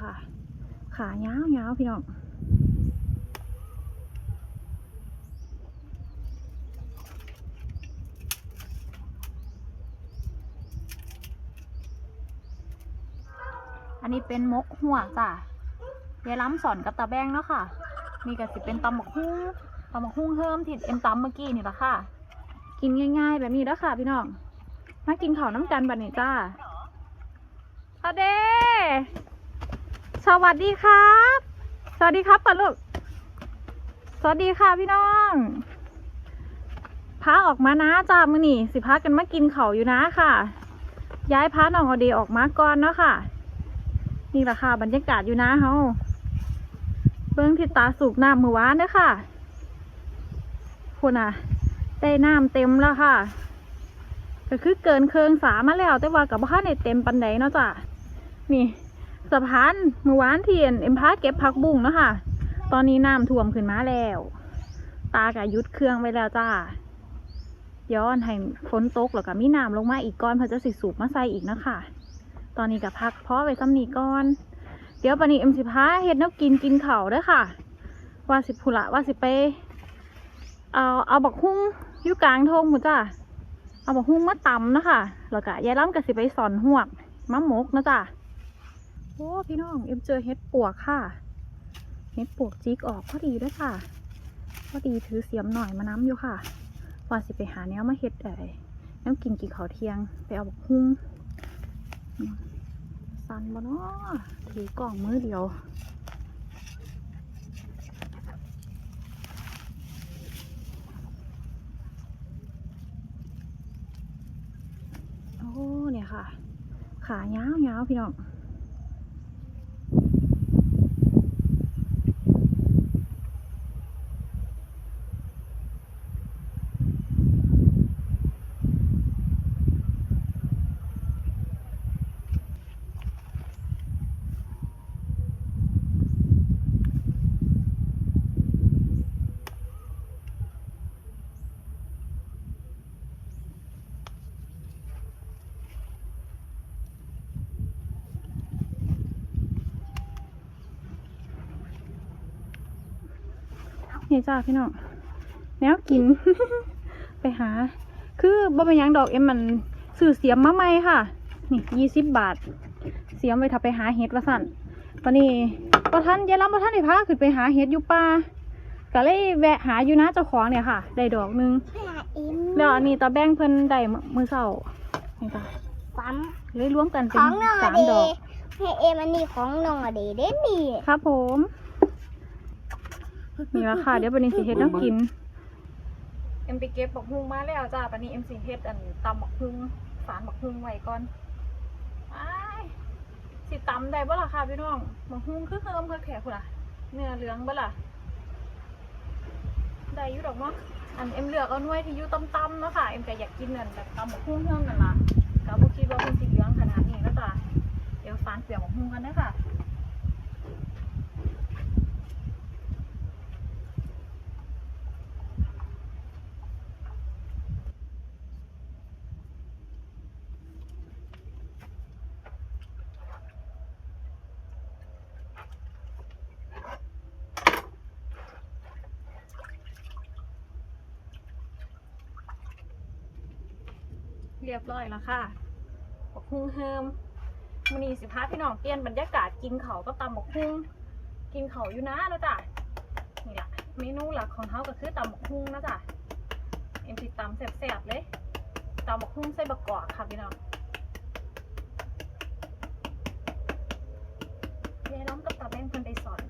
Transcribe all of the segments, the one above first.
ค่ะ ขายาวยาวพี่น้องอันนี้เป็นมกหัวจ้ะยายล้ำสอนกับตาแบงเนาะค่ะนี่ก็สิเป็นตำบักหุ่งตำบักหุ่งเฮิมที่เอ็มตำเมื่อกี้นี่ละค่ะ กินง่าย ๆ แบบนี้แล้วค่ะพี่น้อง มากินข้าวน้ำกันบัดนี้จ้าอเดส วัสดีครับ สวัสดีครับก่อนลูก สวัสดีค่ะพี่น้องพาออกมานะจ้ามือนี่สิพากันมากินเขาอยู่นะค่ะ ย้ายพาน้องอเดออกมาก่อนเนาะค่ะ นี่แหละค่ะบรรยากาศอยู่นะเฮาเบิ้งที่ตาสูบน้ำมือวานเด้อค่ะคุณอะ ได้น้ำเต็มแล้วค่ะก็คือเกินเคืองสามาแล้ว แต่ว่ากับบ้านในเต็มปันไดเนาะจ้ะนี่ สะพานเมื่อวานเทียนเอ็มพาเก็บผักบุ้งเนาะค่ะ ตอนนี้น้ำท่วมขึ้นมาแล้ว ตากะยุดเครื่องไว้แล้วจ้า ย้อนให้ฝนตกแล้วก็มีน้ำลงมาอีกก้อนเพื่อจะสิสูบมาใส่อีกเนาะคะตอนนี้กับพักเพาะไว้ซ้ำนีก่อน เดี๋ยวปนี้เอ็มสิพาเฮ็ดนวกินกินเขาด้อค่ะ ว่าสิพุละว่าสิไป เอาเอาบักฮุ้งอยู่กลางทงหมดจ้าเอาบักฮุ้งมาตำเนาะคะแล้วก็ยายล้ำก็สิไปสอนหวกมะมกเนาะจ้า อ้พี่น้องเอ็มเจอเฮ็ดปวกค่ะเฮ็ดปวกจิกออกพอดีเด้วยค่ะพอดีถือเสียมหน่อยมาน้ำอยู่ค่ะว่าสิไปหาแนวมาเฮ็ดเอ้น้ำกินกี่ข้าเทียง ไปเอาบักฮุ้งสันบ่เนาะถือกล่องมือเดียวโอ้เนี่ยค่ะ ขายาวยาวๆพี่น้อง จ้าพี่น้องแนวกิน ไปหา คือบ่เป็นหยังดอกเอ็มมันซื้อเสียมมาใหม่ค่ะ นี่ยี่สิบบาท เสียมไว้ถ้าไปหาเห็ดว่าสั่นตอนนี้พอท่านยายรับพอท่านได้พาขึ้นไปหาเห็ดอยู่ป่าก็เลยแวะหาอยู่นะเจ้าของเนี่ยค่ะ ได้ดอกหนึงหาอิมแล้วอันนี้ตาแบ่งเพิ่นได้มื้อมือเช้านี่จ้ะปั๊มเลยรวมกันขเป็นองน้องสาอมเดดอกให้เอ็มอันนี้ของน้องอเดเด้นี่ครับผม นี่ละค่ะ เดี๋ยววันนี้สิเฮ็ดแน้ำกิน เอ็มไปเก็บบักฮุงมาแล้วจ้าปันนี้เอ็มสิเฮ็ดอันตำบักฮุงฝานบักฮุงไว้ก่อนอ้ายสิตำได้บ่ล่ะค่ะพี่น้องบักฮุงคือเฮิมคือแขกพุ่นล่ะ เนื้อเหลืองบ่ล่ะได้อยู่ดอกเนาะอันเอ็มเลือกเอาหน่วยที่อยู่ต่ำๆเนาะค่ะเอ็มก็อยากกินนั่นแบบตำบักฮุงเฮิมนั่นล่ะก็บ่คิดว่าเพิ่นสิเหลืองขนาดนี้เนาะจ้ะเดี๋ยวฝานเปลือกบักฮุงกันเด้อค่ะ รียบร้อยแล้วค่ะบกฮุงเฮิมมันนี่สิพาพี่น้องเปลี่ยนบรรยากาศกินเขาก็ตำบกฮุงกินเขาอยู่นะแล้วจ้ะนี่แหละเมนูหลักของเขาก็คือตำบกฮุงนะจ๊ะเอ็มสิตำแสบๆเลยตำบกฮุงใส่บะกกอกค่ะพี่น้องยายน้องกับตาแบ่งเพิ่นไปสอน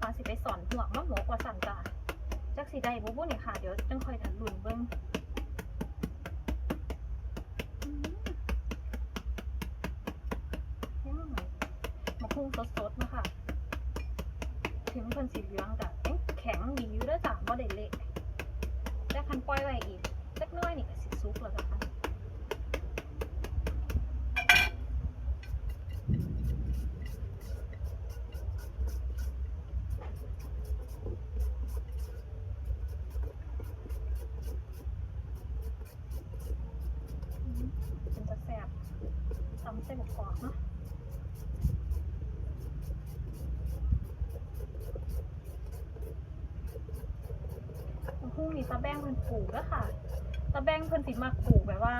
ตอนสิไปสอนหัวมะหมกว่าสั่นจ้ะ จักสี ได้บ่บุนี่ค่ะ เดี๋ยวจังค่อยถัดลุ่นเบิ้งอืมอืมะพุงสดๆนะคะถึงเพิ่นสีเหลืองกับแข็งดีอยู่ด้วยจ้ะบ่ได้เละแต่คันปล่อยไว้อีกสักน้อยนี่ก็สิซุกแล้วจ้ะค่ะอืมเป็นตะแซ่บต ออกเนาะบักฮุ่งนี่ตะแบงเพิ่นปลูกแล้วค่ะ ตะแบงเพิ่นสิมักปลูกแบบว่า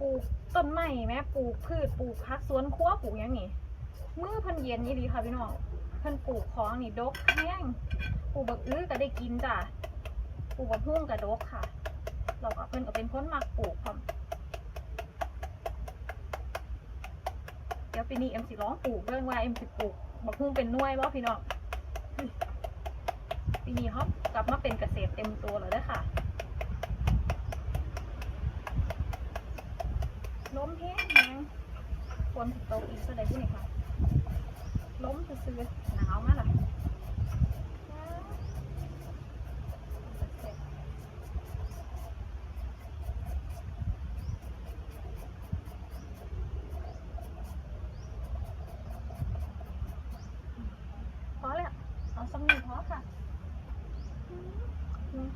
ปลูกต้นไม้แม่ ปลูกพืชปลูกผักสวนครัวปลูกหยังนี่มือเพิ่นเย็นยี่ดีค่ะพี่น้องเพิ่นปลูกของนี่ดกแห้งปลูกบักอื้อก็ได้กินจ้ะปลูกบักฮุ่งก็ดกค่ะเราก็เพิ่นก็เป็นคนมักปลูกพร้อมเดี๋ยวปีนี้เอ็มสิร้องปลูกเรื่องว่าเอ็มสิปลูกบักฮุ่งเป็นน่วยบ่าพี่น้องปีนี้เขากลับมาเป็นเกษตรเต็มตัวแล้วเด้อค่ะ ล้มแห้งแห้งฝนถึงตกอีกซะได้ที่ไหนคะล้มซื้อหนาวมากล่ะพอแล้วเอาสักหนึ่งพอค่ะอืม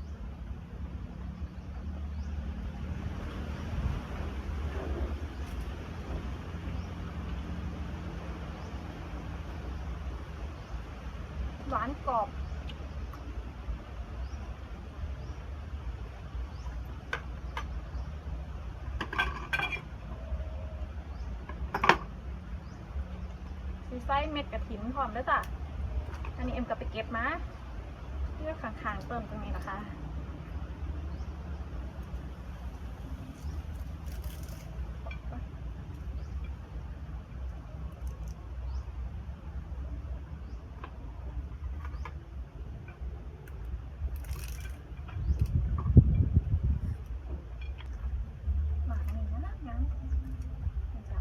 หวานกรอบ สีไส้เม็ดกระถินพร้อมด้วยจ้ะ อันนี้เอ็มกลับไปเก็บมาเพื่อขางๆเติมตรงนี้นะคะ หมาหนึ่งนะงั้นจ้ะ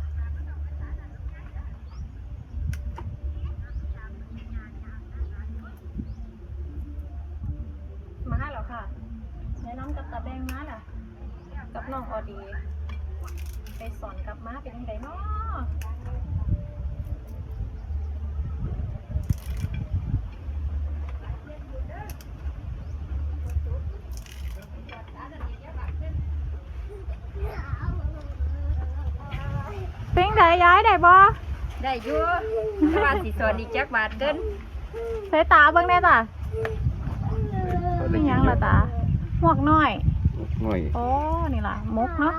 มาเหรอค่ะแนะนำกับตาแบงมาล่ะ กับน้องออดี ไปสอนกับม้าเป็นยังไงเนาะเป็นไดย้ายได้บ่ได้อยู่ว่าสิสอนอีกจักบาทเกินใส่ตาเบิ่งได้จ้ะเป็นหยังล่ะตาหมวกน้อย หน่อย โอ้ นี่ล่ะมกเนาะ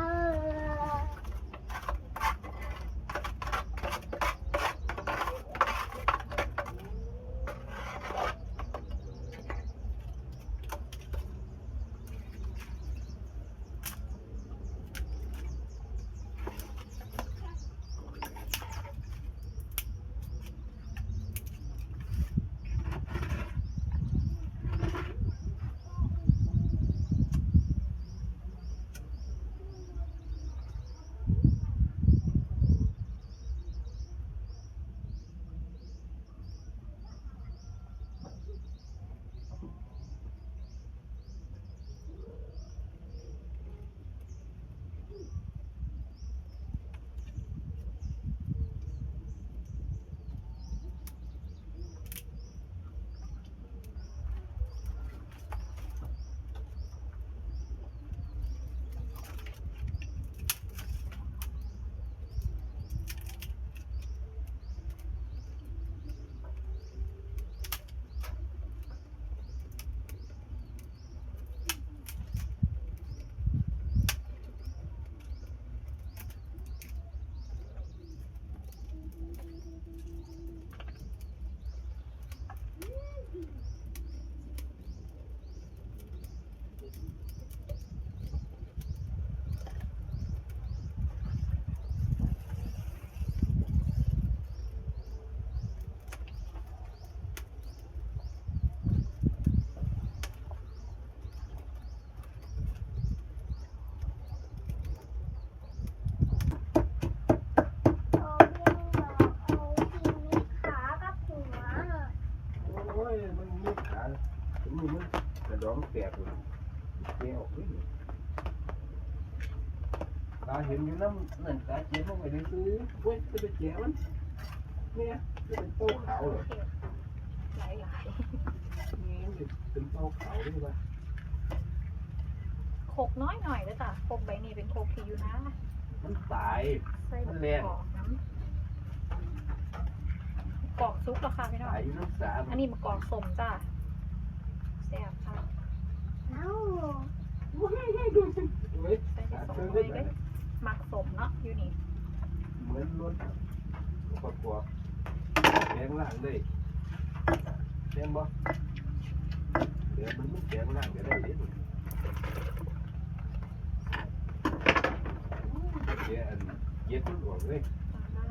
เห็นอยู่น้ำนั่นตาเจ๊มันไม่ได้ซื้อเว้ยจะไปแจมันเนี่ยจะเป็นโต๊ะขาวเลยหลายหลายนี่มันเป็นโต๊ะขาวด้วยป่ะๆโคกน้อยหน่อยเลยจ้ะโคกใบนี้เป็นโคกที่อยู่นะ มันตายใส่มันแรงกรอกน้ำกรอกซุปเหรอคะพี่น้องตายอยู่น้ำสามอันนี้มะกรอกสมจ้าแซ่บค่ะเอ้าเว้ยใหมักสมเนาะอยู่นี่เหมือนรถประกอบแกงล่างเลยแกงบ่เดี๋ยวมันมันแกงล่างก็ได้เด็ดเดี๋ยวอันเย็บมันออกเลย มาม่า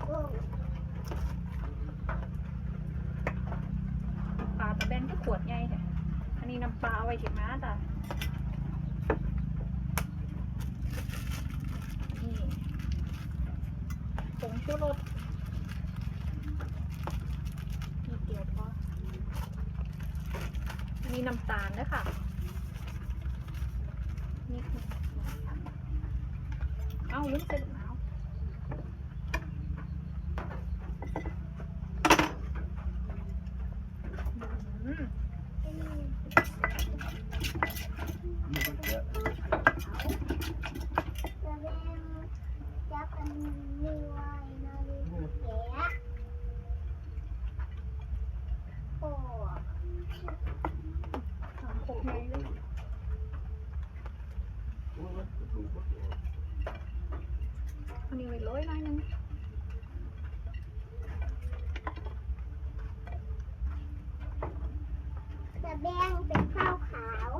โอ้ ปลาตะแบงก็ขวดใหญ่แท้อันนี้น้ำปลาเอาไว้ถิม้าจ้ะนี่ผ งชูรสมีเดียวพอมีน้ำตาลด้วยค่ะนี่เอ้าลืมใส่ลูกมะนาวอืม นี่มันจะ จะเล่นจับอันนี้ไว้นะลูกแกะโอ้ สามขวดใหญ่เลย โอ้ยมันถูกบ่ อันนี้ไว้ร้อยหน่อยหนึง จะแบ่งเป็นข้าวขาว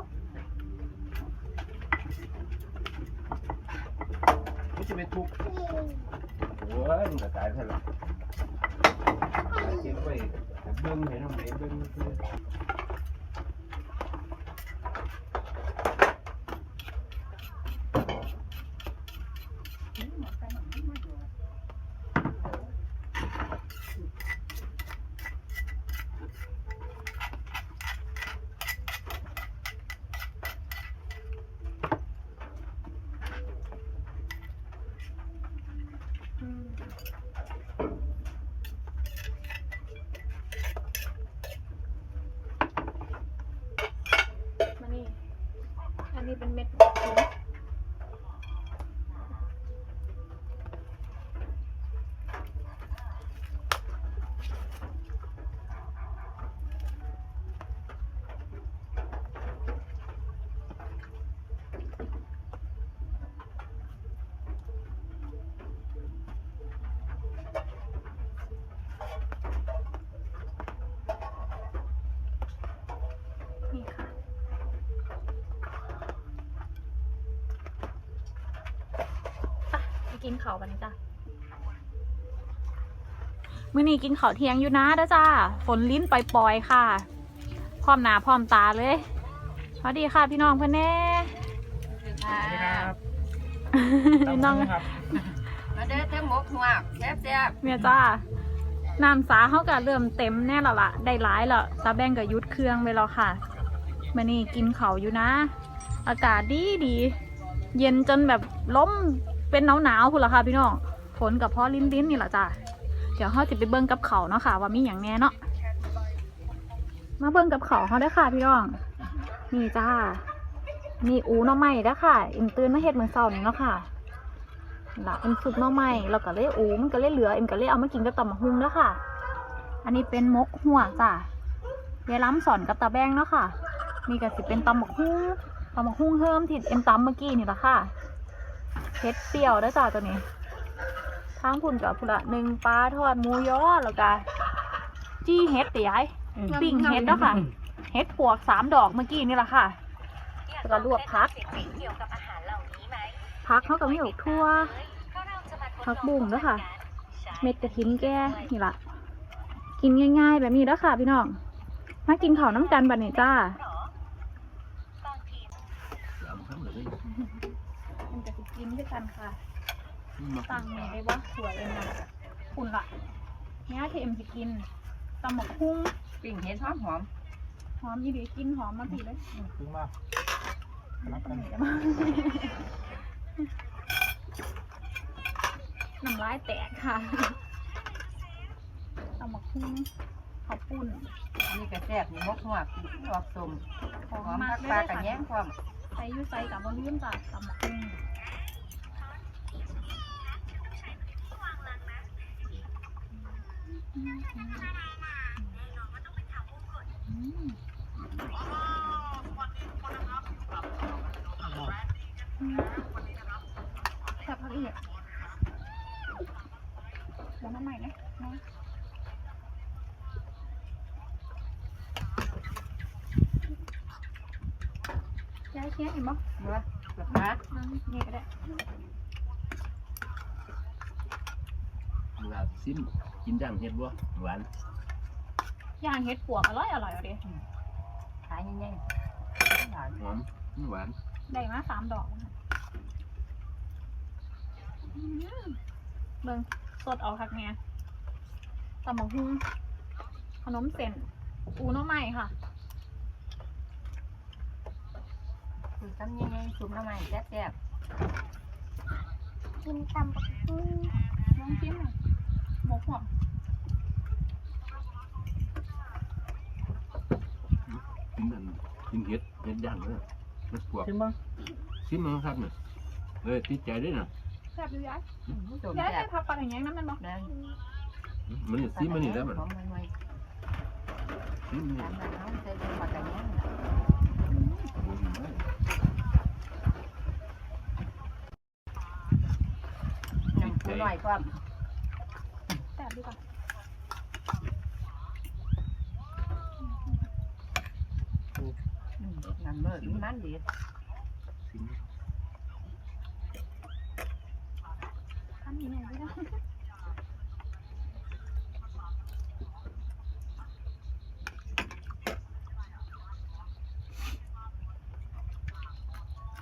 มันจะไปทุกข์โอ้ยมันก็ตายแท้ละตายเก็บไว้เบิ่งให้น้องไหนเบิ่งคืออืมมานี่ อันนี้เป็นเม็ดขิง นี่ค่ะไปไป กินข้าวกันนะจ้ะมื้อนี้กินข้าวเที่ยงอยู่นะเด้อจ้า ฝนลิ้นปล่อยๆค่ะ พร้อมหนาพร้อมตาเลยสวัสดีค่ะพี่น้องเพื่อนแน่พี่น้องมาเด้อเทั้งหมกหัวแซ่บแซ่บเมียจ้าน้ำสาเขาก็เริ่มเต็มแน่และละได้หลายแล้วตาแบงก็หยุดเครื่องไปแล้วค่ะมื่อนี้กินเขาวอยู่นะ อากาศดีดี เย็นจนแบบล้ม เป็นหนาวหนาวๆพุ่นละค่ะพี่น้องฝนกับพ่อลิ้นลิ้นนี่แหละจ้าเดี๋ยวเขาจะไปเบิ้งกับเขาเนาะค่ะ ว่ามีอย่างแน่เนาะมาเบิ้งกับเขาเขาได้ค่ะ พี่น้องนี่จ้านี่อูน้อไม้เด้ค่ะอิมตื่นมาเฮ็ดมื้อเช้านี่เนาะค่ะล่ะเป็นซุปหน่อไม้แล้วก็เลยอูมันก็เลยเหลือเอ็มก็เลยเอามากินกับตำบักหุ่งแล้วค่ะ อันนี้เป็นมกหัวจ้ะยายล้ำสอนกับตาแบงเนาะค่ะมีก็สิเป็นตำบักหุ่งตำบักหุ่งเฮิมที่เอ็มตำเมื่อกี้นี่แหละค่ะ เผ็ดเปรี้ยวเด้อจ้ะตัวนี้ทางพุ่นกับพุ่นละหนึ่งปลาทอดหมูยอแล้วก็จี้เฮ็ดเตี๋ยายปิ้งเฮ็ดเนาะค่ะเฮ็ดปวกสามดอกเมื่อกี้นี่ละค่ะแล้วก็ลวกพักพักเขาก็มีอกทั่วผักบุ้งเด้อค่ะ เม็ดกระถินแก่นี่ล่ะกินง่ายๆ แบบนี้แล้วค่ะ พี่น้องมากินข้าวน้ำกันบัดนี้จ้าสา มคำเลยมันจะกินด้วยกันค่ะนี่มาตังนี่ได้ว่าสวยเองนะคุณล่ะเนี่ยที่เอ็มจะกินตำหมกหุ้งปิ้งเห็ดหอมหอมหอมยี่ดีกินหอมมาทีเลยถึงมานับกันน้ำลายแตกค่ะตำหมกหุ้งข้าวปุ้นนี่ก็แซ่บนี่มกหัวออกสมของหอมมาผักกเลปลายได้กระค่ะแยงความใส่อยูใส่กับบะลืมจ้ะตำบักหุ่ง อืมแซ่บพักอีกแล้วน้ำใหม่นะนะยายเคี้ยเห็นปะเนาะแบบนะนั่งนี่ก็ได้ เว ลาซิมกินย่างเห็ดบ่หวานย่างเห็ดปวกอร่อยอร่อยเอาดิขายง่ายๆหวานหอมหวาน ได้มาสามดอกนะคะอืมเบิ่งสดเอาคักแม่ตำบักหุ่งขนมเส้นอูโนใหม่ค่ะคือทำง่ายๆซุปน้ำมันแซ่บกินตำบักหุ่งลองชิมหน่อย หมกหัวกินอันกินเห็ดเห็ดย่างเนี่ยเห็ดปวกชิมบ้างซิมมั้งครับเนี่ยเอ้ยติ ดใจด้วยนะแซ่บอยู่ยายๆอืมสม ยาย แซ่ ใส่ บ ผักปลาอย่างงี้นั่นแมันบอก นะ มันนี่ซิมมันนี่แล้วมัน หอมหน่อย ซิมมัน ๆ นี่ ตามนั้นเอาใส่ปลากระแยง โอ้ย น้ำปูหน่อยความ แซ่บดีกว่า อืมน้ำเมื่อมัน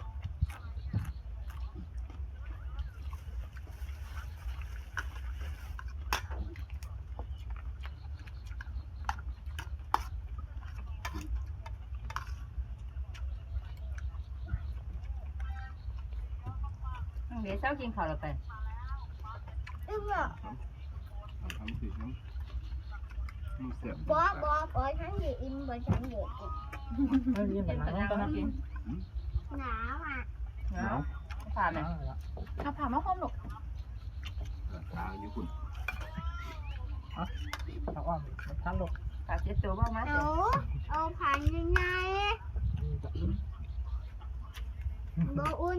ดี ซิม ทำยังไงไม่ได้ เดี๋ยวเช้ากินข้าวเราไปอึ้งอะทำสิน้ำมันเสียบบอบอบอฉันเด็กอินบอฉันเด็กอินไม่ยินเป็แต่นหนัตะงนาตอนนั้นกินหนาวอะหนาวผ่านไหมเอาผ่ามาห่มลูกตาอยู่คุณเอาอ้อมท่านลูกผ่าเจ็ดตัวบ้างไหมเอาเอาผ่านยังไงบอุ่น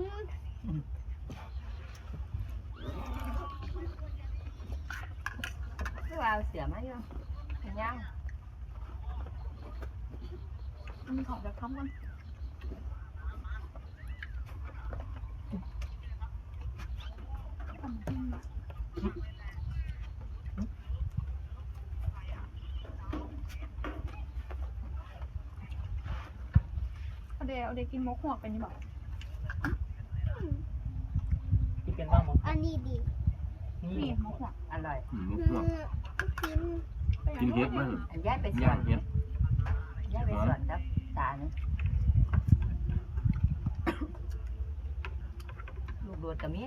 คือว่าเสียไหมยังเป็นยังมีของแบบทำกันเอาเดี๋ยวเอาเดี๋ยวกินมกหัวกันนี่บอกกินเป็นบ้างมั้งอันนี้ดีนี่นี่มกหัวอร่อย อืมคือพวกกิน กินเห็ดมั้งอันย้ายไปสย่าวนงเห็ดย้ายไปสวนกับตาเนี่ยลูกโดดกับมี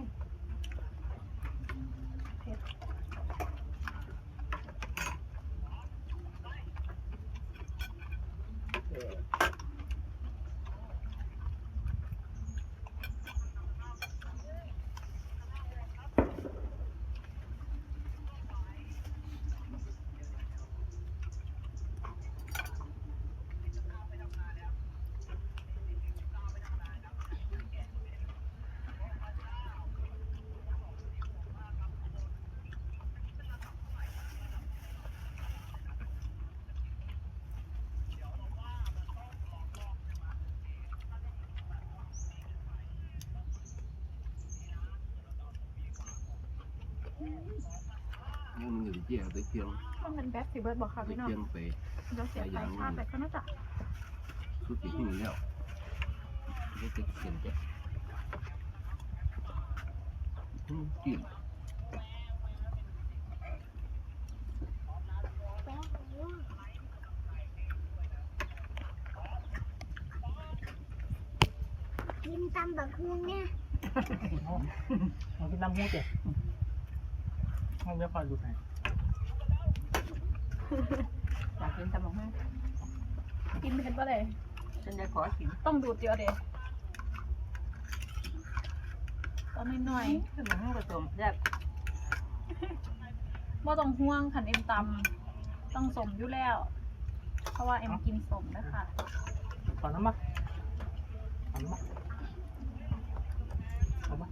ยังมั นจะเจียวตะเกียงมันเป็นแบทสิเบิร์ดบอกค่ะตะพี่น้องเกียงไปเดี๋ยวเสียไฟชาติไปก็น่าจะสุดที่หิ้งแล้วนี่จะเขียนจ้ะอืมกินกินตำบักหุ่งเนี่ยเอากินน้ำมูดเจ็ดเอาเดี๋ยวคอยดูให้ จากกินตำบักหุ่งกินเป็นปะเลยฉันจะขอกินต้องดูดเดียวเดตอนน้อยตำบักหุ่งผสมแซ่บๆว่าต้องห่วงขันเอ็มตำต้องสมอยู่แล้ว เพราะว่าเอ็มกินสมนะคะขอน้ำมาขอน้ำมาเอามา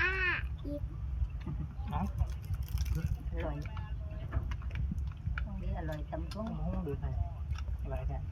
อ่าอีก เอา อร่อยตรงนี้อร่อยตำบักหุ่ง ห้อง ดูใส่อะไรเนี่ย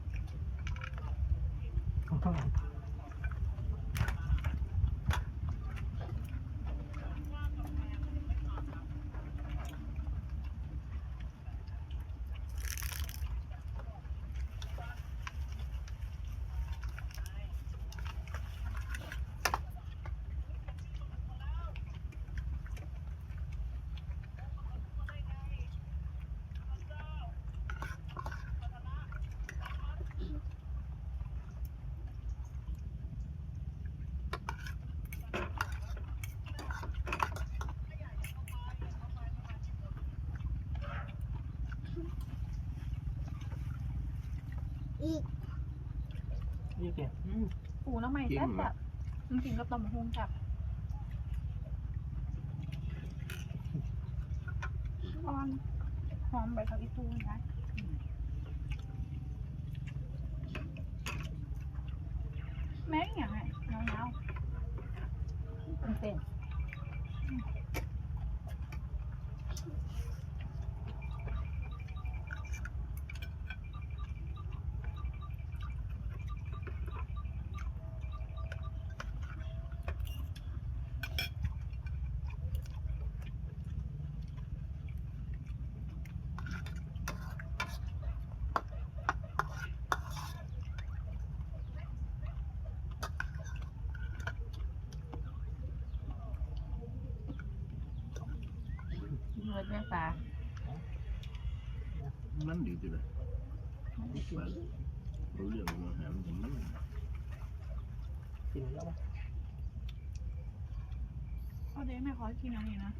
อีกยี่เกี่ยอืมปูน้ำใหม่แซ่บแบบมันกินกับตำบักหุ่งแซ่บอ่อนหอมใบผักอีตูนะแม่งอย่างไรยาว เป็นเส้น เมื่อ แม่ปลามันดีจังเลยรู้เรื่องของอาหารมันมันกินเยอะไหมๆเอาเดี๋ยวแม่ขอกินอันนี้นะ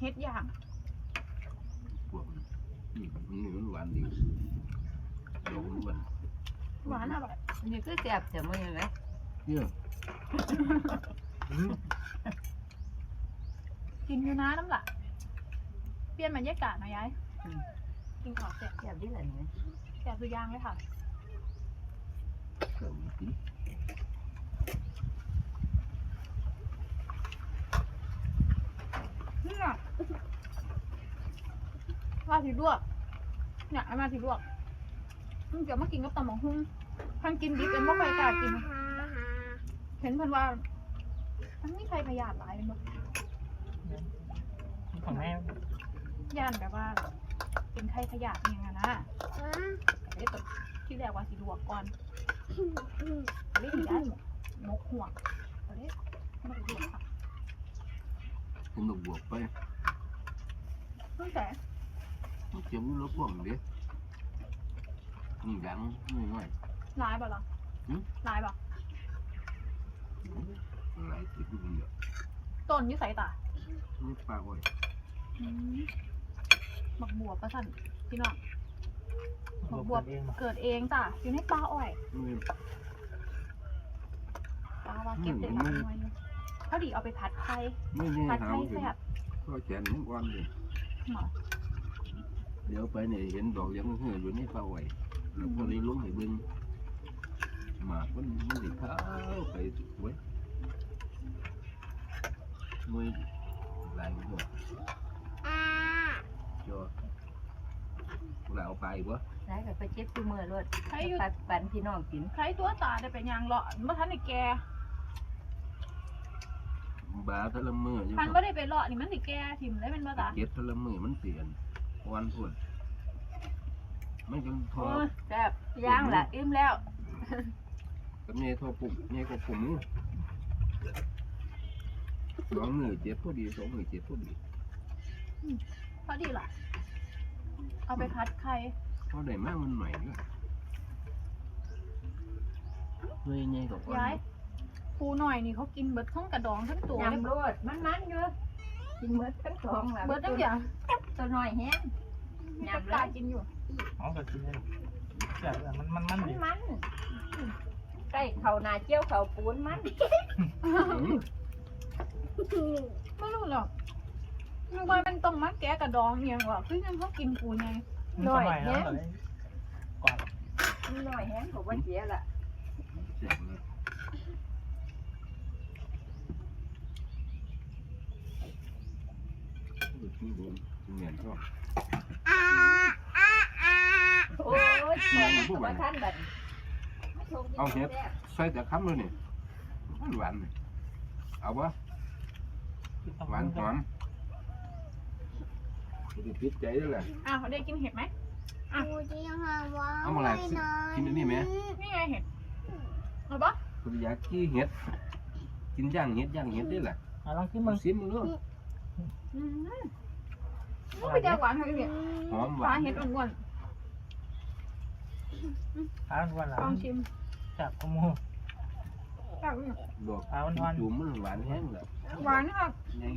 เฮ็ดอย่างพวกนี้นี่มันหวานดีดอกมันหวานหวานอร่อยอันนี้คือแซ่บแต่มื้อยังไงเนี่ยกินอยู่นะน้ำละเป ลี่ยนบรรยากาศหน่อยยายกินข้าวเสร็จแซ่บดีเลยนี่แกะตัวอยางเลยค่ะเติมกินนี่น่ะมาสีลวกเนี่ยเอามาสีลวกมึงเดี๋ยวมากินกับตำบักหุ่งพันกินดิบเป็นบ่ค่อยกล้ากินฮ่าฮ่าเห็นเพิ่นว่ามันมีใครพยาธิหลายเป็นบ่ของแม่ ย่านแบบว่า เป็นไข้พยาธิอหย่างนั้นนะฮ่าก็เลยแบบที่แรกว่าสิลวกก่อนอืมอืมก็เลยย้ายหมกหัวก็เลยไม่ได้ลวกค่ะผมต้องบวกไปตั้งแต่มันเจ็บมันลดพวกมันเด้นี่ยังไม่ง่ายหลายบ่ล่ะหืมหลายบ่หลายติดมันเยอะต้นอยู่ไสตานี่ปลาอ้อยอืม หมักบวบประสันพี่น้องหมักบวบเองมาเกิดเองจ้ะอยู่ในปลาอ้อยนี่ปลาว่าเก็บได้หลายหน่วยอยู่เขาดีเอาไปผัดไข่ไม่แน่ผัดหาไข่ว่าเป็นแซ่บข้อแขนยังอ่อนเลยหน่อยเดี๋ยวไปเนี่ยเห็นดอกยังเหืออยู่ในปลาอ้อยแล้วพอนี้ลงให้เบิ่งหมากมันมันสิขาวไปไว้ยมวยหลายหัว อ่าจอเราเอาไปอีกวะได้กับไปเจ็บที่มือรถใครอยู่ไปปันพี่น้องกินใครตัวตาได้ไปยางเลาะเมื่อทันได้แกบาทละมืออยู่พันไม่ได้ไปเลาะนี่มันสิแกถิ่มได้เป็นบ่ตาเก็ดทละมือมันเปลี่ยนวันพุ่นมันก็ทอโอ้ยแซ่บย่างละอิ่มแล้วกับเมียทอปุ่มเมียก็ปุ่มนี่สองมือเจ็บพอดีสองมือเจ็บพอดี พอดีล่ะ เอาไปพัดไข่เขาได้มากมันใหม่ด้วยเฮ้ยไงกับย้ายปูหน่อยนี่เขากินเบิดทั้งกระดองทั้งตัวเลยยำรสมันมันๆอยู่กินเบิดทั้งสองละเบิดทั้งอย่างตัวน้อยแห้งมีกระตากินอยู่เอาก็กินได้แซ่บเลยมันมันมันมันดีมันใกล้เขานาเจียวเขาปูนมันไม่รู้หรอก นึกว่ามันต้องมาแกะกระดองเอียงว่ะคือยังเขากินปูไงมันสมัยแล้วตอนนี้กว่ามันน้อยแห้งกว่าเสียละเจ็บเลยที่ผมเหมือนชอบอ่าอ่าอ่าโอ้ยสวยมันตัวท่านแบบเอาเห็ดใส่แต่คำเลยนี่มันหวานนี่เอาปะหวานหอม จะพิษใจด้วยแหละอ้าวได้กินเห็ดไหมปูที่หาว่าเอามาอะไรสิกินอันนี้ไหมนี่ไงเห็ดเอาปะคุณอยากกี้เห็ด กินย่างเห็ดย่างเห็ดได้แหละเอาลองชิมมึงซิมมึงลูกอืมไม่ได้หวานเท่าไหร่หอมหหวาวานนเห็ดอ้วนเอาวันหลัๆลองงชิมจากขโมยแบบดอกเอาวันจุ่มมันหวานแห้งเลยหวานค่ะยัง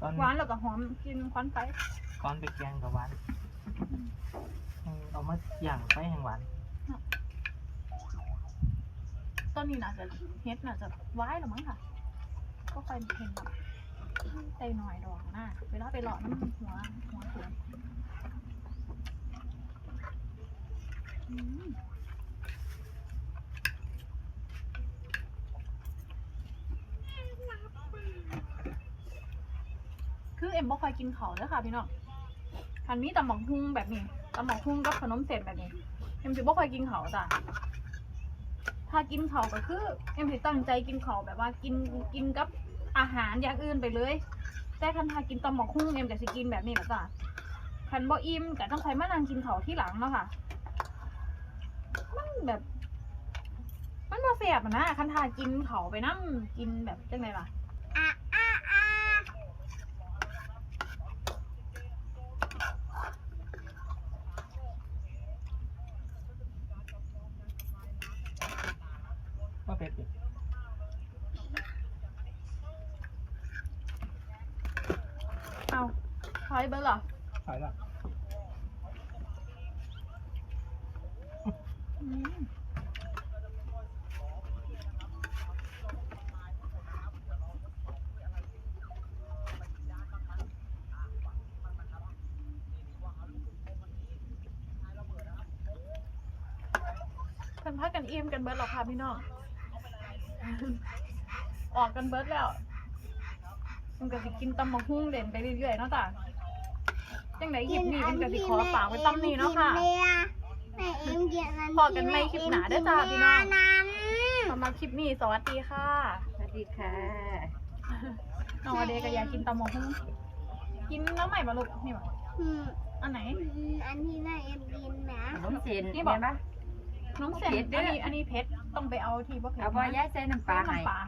ตอนหวานแล้วก็หอมกินควันไฟ ก่อนไปแกงกับหวานเอามาอย่างไปแห่งหวานต้นนี้น่าจะเฮ็ดน่าจะว้ายหรือมั้งค่ะ ก็ค่อยเห็นแบบใจหน่อยดอกหน้าเวลาไปหล่อน้ำหัวหัวสวนอืมคือเอ็มบ่ค่อยกินเขาเด้อค่ะพี่น้อง ทันมีตำบักฮุ่งแบบนี้ตำบักฮุ่งกับขนมเส้นแบบนี้ เอ็มสิบ่ค่อยกินเขาจ้ะ ถ้ากินเขาก็คือเอ็มสิตั้งใจกินเขาแบบว่ากินกินกับอาหารอย่างอื่นไปเลย แต่คันถ้ากินตำบักหุ่งเอ็มก็สิกินแบบนี้แหละจ้ะคันบ่อิ่มก็ต้องใครมานั่งกินเขาที่หลังเนาะค่ะ มันแบบ มันบ่แซ่บอะนะคันถ้ากินเขาไปนั่งกินแบบจังไดล่ะ อ่าอ่าอ่า ว่าเป็ดดิ เอาถอยเบิร์เหรอ ใส่ละ เพิ่นพากันเอี่ยมกันเบิร์ดหรอค่ะพี่น้อง ออกกันเบิร์ดแล้ว มันก็สิกินตำมะฮุ่งเด่นไปเรื่อยๆเนาะจ้ะจังไหนหยิบนี่เป็นก็สิขอฝากไว้ตำนี้เนาะค่ะ แม่เอ็มเกียรติพอกันไม่คลิปหนาเด้อจ้าพี่น้องนั้นสำหรับคลิปนี้สวัสดีค่ะ สวัสดีค่ะน้องอเดย์ก็อยากกินตำมะฮุ่งกินน้ำใหม่มาลูกนี่บ่อืมอันไหน อันที่แม่เอ็มกินนะขนมเส้นนี่นี่บอกปะน้องเซนเผ็ดเด้อันอนี้อันนี้เพชรต้องไปเอาที่บ่เพชรเอาบ่ย้ายใส่น้ำปลาน้ำให้ปลา